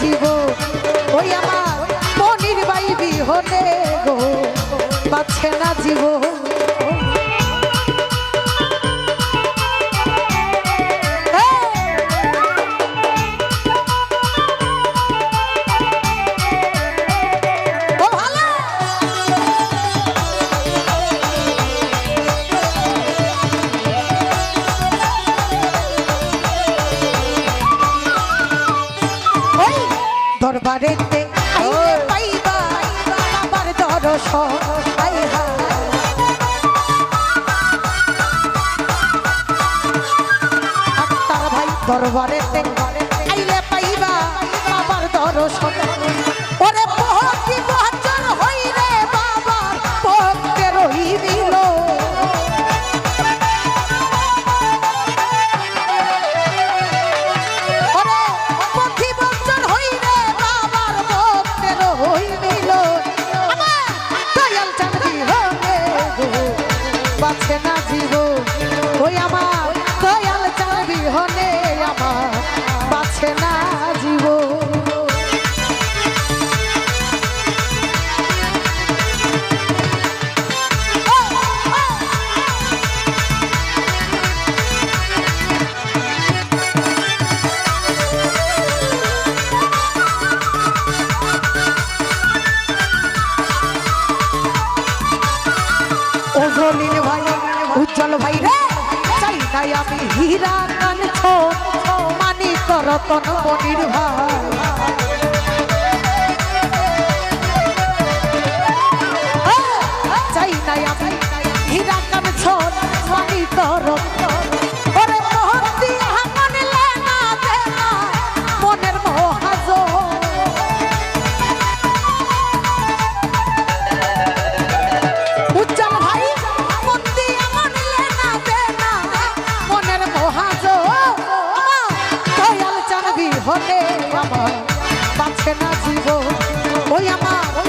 বাঁচিব ওই আমার মনির বাই বিহনে গো বাঁচে না জীবন। দরবারেতে। আইলে পাইবা আমার দরশন আইহা। আক্তার ভাই দরবারেতে। আইলে পাইবা আমার দরশন আমি হীরা কাঞ্চ মানিক রতন মনির ভাই voy a más.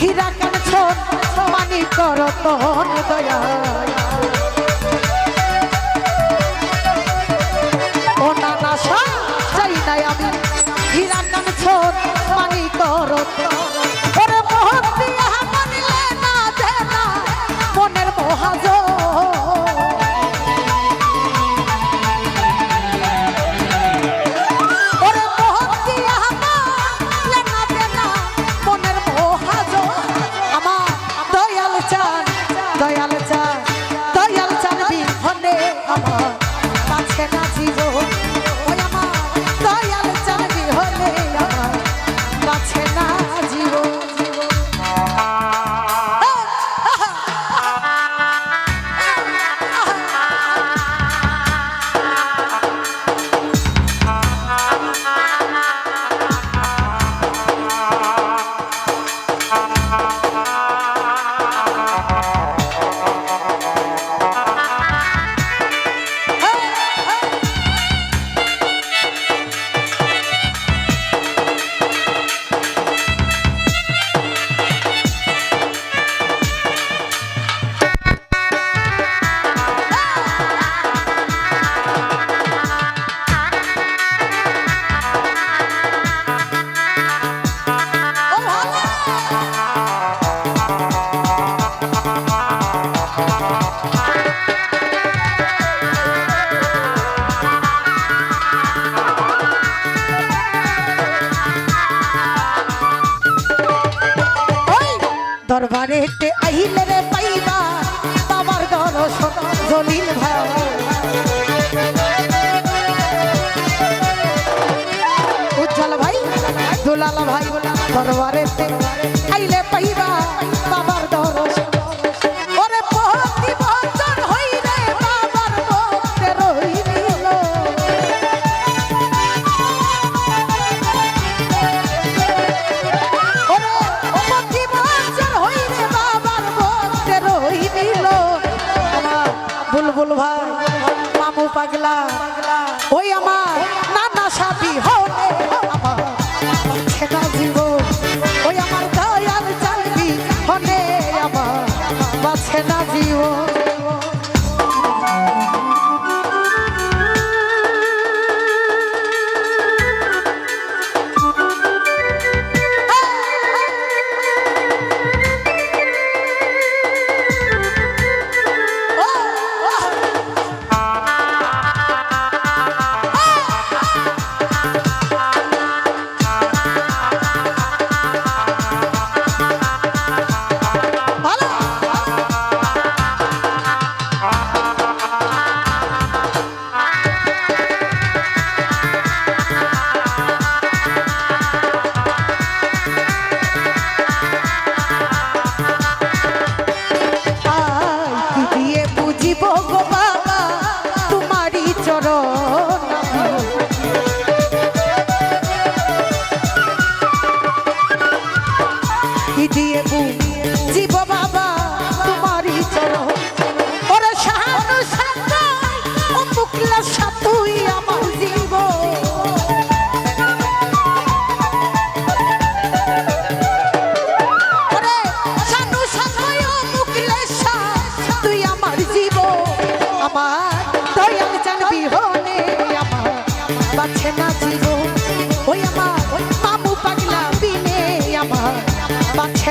হীরা কাঞ্চন মানি করতন দয়া। ও নানা চাই নাই আমি। হীরা কাঞ্চন মানি জলিল ভাই বুলবুল ভাই, মামু পাগলা, ওই আমার নানা সাথী হলে ওই আমার দয়াল চালি হলে আমার বাছে না জীবন। poco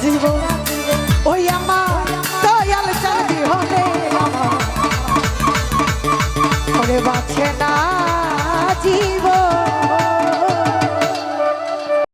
机风